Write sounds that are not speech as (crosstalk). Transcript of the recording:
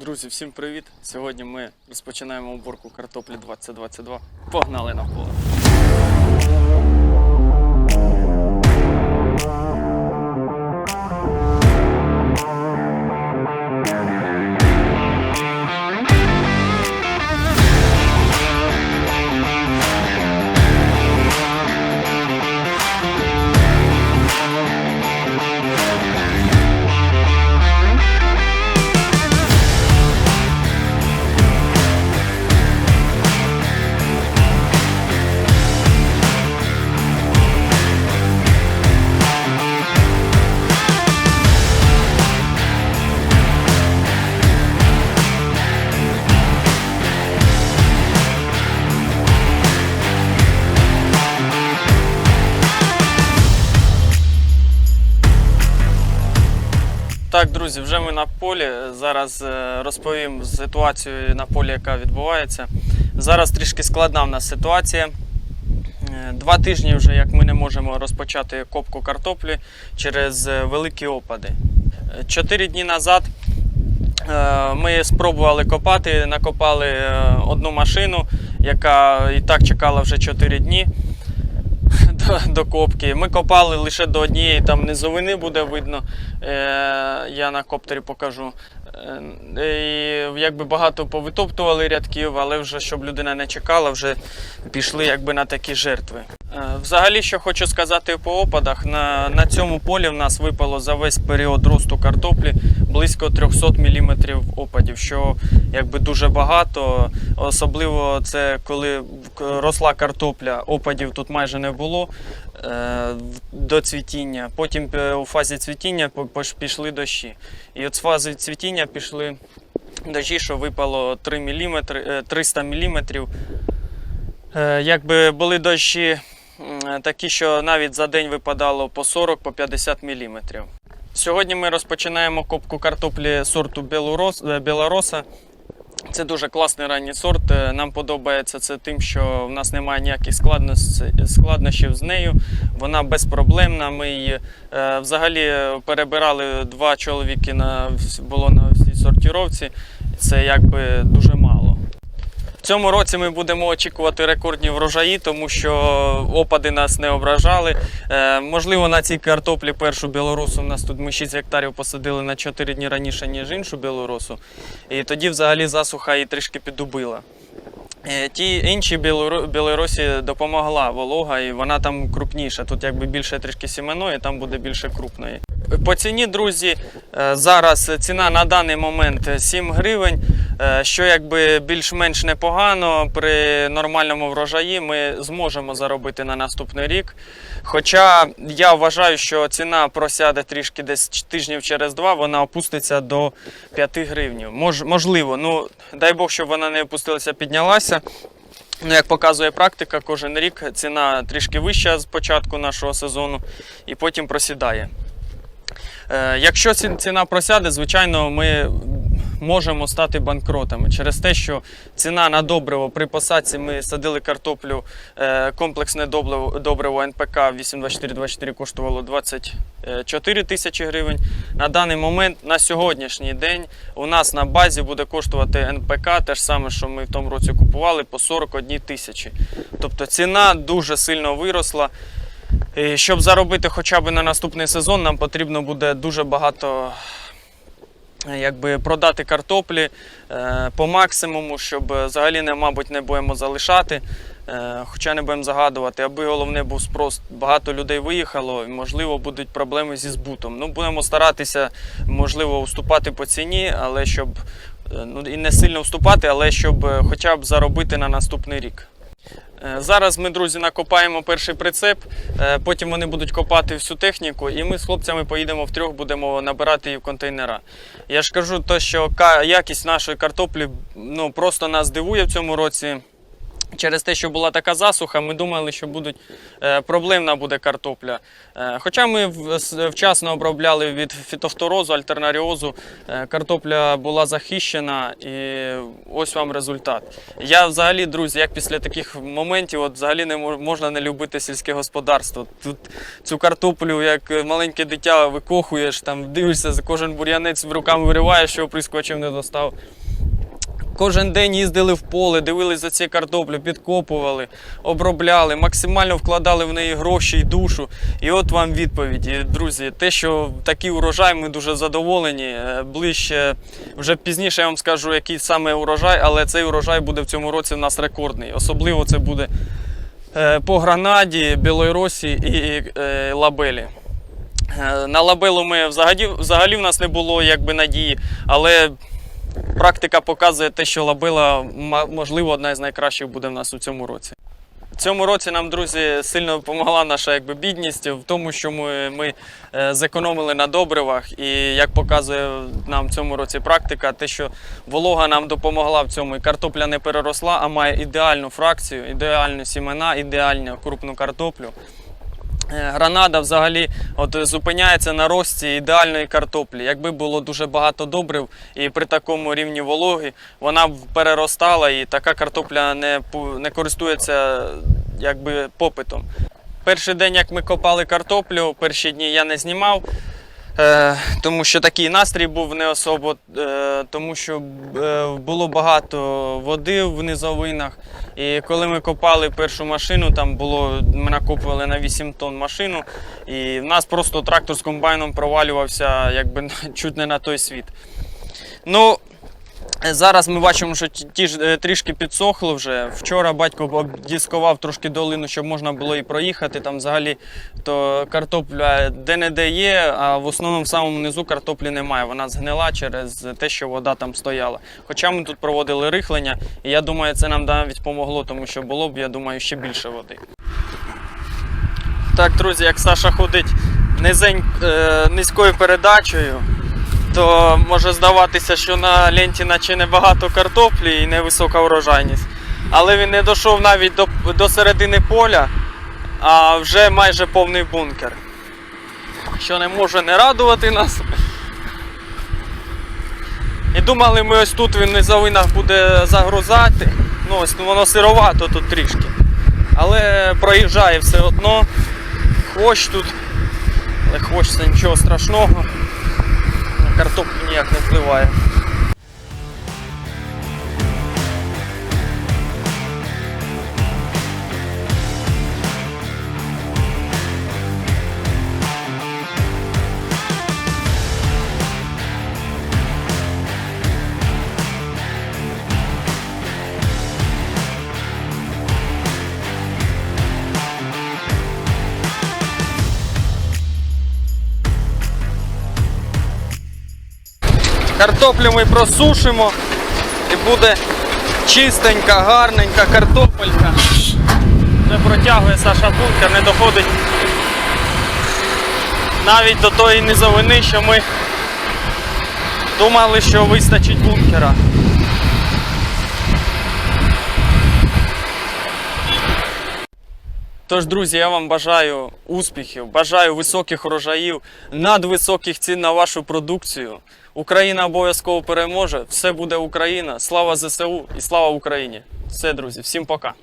Друзі, всім привіт! Сьогодні ми розпочинаємо уборку картоплі 2022. Погнали на поле. Так, друзі, вже ми на полі. Зараз е, розповім ситуацію на полі, яка відбувається. Зараз трішки складна в нас ситуація. Е, Два тижні вже як ми не можемо розпочати копку картоплі через е, великі опади. Чотири дні назад ми спробували копати, накопали одну машину, яка і так чекала вже 4 дні до, (laughs) до копки. Ми копали лише до однієї там низовини буде видно. Е, я на коптері покажу. Е, якби багато повитоптували рядків, але вже щоб людина не чекала, вже пішли якби на такі жертви. Е, взагалі, що хочу сказати по опадах, на, на цьому полі в нас випало за весь період росту картоплі близько 300 мм опадів, що якби дуже багато. Особливо це коли росла картопля, опадів тут майже не було е, до цвітіння. Потім е, у фазі цвітіння пішли дощі. І от з фази цвітіння пішли дощі, що випало 3 мм, 300 мм. Е, Якби були дощі такі, що навіть за день випадало по 40 по 50 мм. Сьогодні ми розпочинаємо копку картоплі сорту Білорос, е, Білороса. Це дуже класний ранній сорт. Е, Нам подобається це тим, що в нас немає ніяких складнощів з нею. Вона безпроблемна. Ми її е, взагалі перебирали два чоловіки на було на всій сортіровці. Це якби дуже цьому році ми будемо очікувати рекордні врожаї, тому що опади нас не ображали. Е, можливо, на цій картоплі першу білорусу у нас тут ми 6 гектарів посадили на 4 дні раніше, ніж іншу білорусу. І тоді взагалі засуха її трішки підубила. Е, Ті інші білорусі допомогла волога, і вона там крупніша. Тут якби більше трішки сіменої, там буде більше крупної. По ціні, друзі, е, зараз ціна на даний момент 7 гривень, що якби більш-менш непогано. При нормальному врожаї ми зможемо заробити на наступний рік. Хоча я вважаю, що ціна просяде трішки десь тижнів через два, вона опуститься до 5 гривень. Мож, можливо, ну дай Бог, щоб вона не опустилася, піднялася. Ну, як показує практика, кожен рік ціна трішки вища з початку нашого сезону і потім просідає. Е, Якщо ціна просяде, звичайно, ми можемо стати банкротами через те, що ціна на добриво при посадці ми садили картоплю, е, комплексне добриво, НПК 82424 коштувало 24 тисячі гривень. На даний момент, на сьогоднішній день, у нас на базі буде коштувати НПК, те ж саме, що ми в тому році купували, по 41 тисячі. Тобто ціна дуже сильно виросла. І щоб заробити хоча б на наступний сезон, нам потрібно буде дуже багато е, якби, продати картоплі е, по максимуму, щоб е, взагалі не, мабуть, не будемо залишати. Е, Хоча не будемо загадувати, аби головне був спрос. Багато людей виїхало, і можливо будуть проблеми зі збутом. Ну, будемо старатися, можливо, уступати по ціні, але щоб ну, і не сильно вступати, але щоб хоча б заробити на наступний рік. Е, Зараз ми, друзі, накопаємо перший прицеп, е, потім вони будуть копати всю техніку, і ми з хлопцями поїдемо втрьох, будемо набирати її в контейнера. Я ж кажу, то, що якість нашої картоплі ну, просто нас дивує в цьому році. Через те, що була така засуха, ми думали, що будуть, е, проблемна буде картопля. Е, хоча ми вчасно обробляли від фітофторозу, альтернаріозу, е, картопля була захищена і ось вам результат. Я взагалі, друзі, як після таких моментів, от взагалі не можна не любити сільське господарство. Тут цю картоплю, як маленьке дитя, викохуєш, там дивишся, кожен бур'янець в руками вириваєш, що оприскувачем не достав. Кожен день їздили в поле, дивились за ці картоплю, підкопували, обробляли, максимально вкладали в неї гроші і душу. І от вам відповіді, друзі. Те, що такий урожай, ми дуже задоволені. Е, Ближче вже пізніше я вам скажу, який саме урожай, але цей урожай буде в цьому році в нас рекордний. Особливо це буде е, по гранаді, білоросі і е, лабелі. На лабелу ми взагалі, взагалі в нас не було якби надії, але практика показує те, що лабила, можливо, одна із найкращих буде в нас у цьому році. Цьому році нам, друзі, сильно допомогла наша якби, бідність в тому, що ми, ми е, зекономили на добривах. І як показує нам цьому році практика, те, що волога нам допомогла в цьому, і картопля не переросла, а має ідеальну фракцію, ідеальні сімена, ідеальну крупну картоплю. Е, Гранада взагалі от зупиняється на рості ідеальної картоплі. Якби було дуже багато добрив і при такому рівні вологи, вона б переростала і така картопля не, не користується якби, попитом. Перший день, як ми копали картоплю, перші дні я не знімав. Е, тому що такий настрій був не особо, е, тому що е, було багато води в низовинах. І коли ми копали першу машину, там було, ми накопували на 8 тонн машину, і в нас просто трактор з комбайном провалювався якби (laughs) чуть не на той світ. Ну, Зараз ми бачимо, що ті- ті ж е, трішки підсохло вже. Вчора батько обдіскував трошки долину, щоб можна було і проїхати. Там взагалі то картопля де-не-де є, а в основному в самому низу картоплі немає. Вона згнила через те, що вода там стояла. Хоча ми тут проводили рихлення, і я думаю, це нам навіть помогло, тому що було б, я думаю, ще більше води. Так, друзі, як Саша ходить низень, е, низькою передачею, то може здаватися, що на ленті наче небагато картоплі і невисока урожайність. Але він не дійшов навіть до, до середини поля, а вже майже повний бункер. Що не може не радувати нас. І думали, ми ось тут він в низовинах буде загрузати. Ну ось ну, воно сировато тут трішки. Але проїжджає все одно. Хвощ тут. Але хвощ це нічого страшного. Картоплю ніяк не впливає. Картоплю ми просушимо і буде чистенька, гарненька картопелька. Вже протягує Саша бункер, не доходить навіть до тої низовини, що ми думали, що вистачить бункера. Тож, друзі, я вам бажаю успіхів, бажаю високих урожаїв, надвисоких цін на вашу продукцію. Україна обов'язково переможе. Все буде Україна. Слава ЗСУ і слава Україні! Все, друзі, всім пока.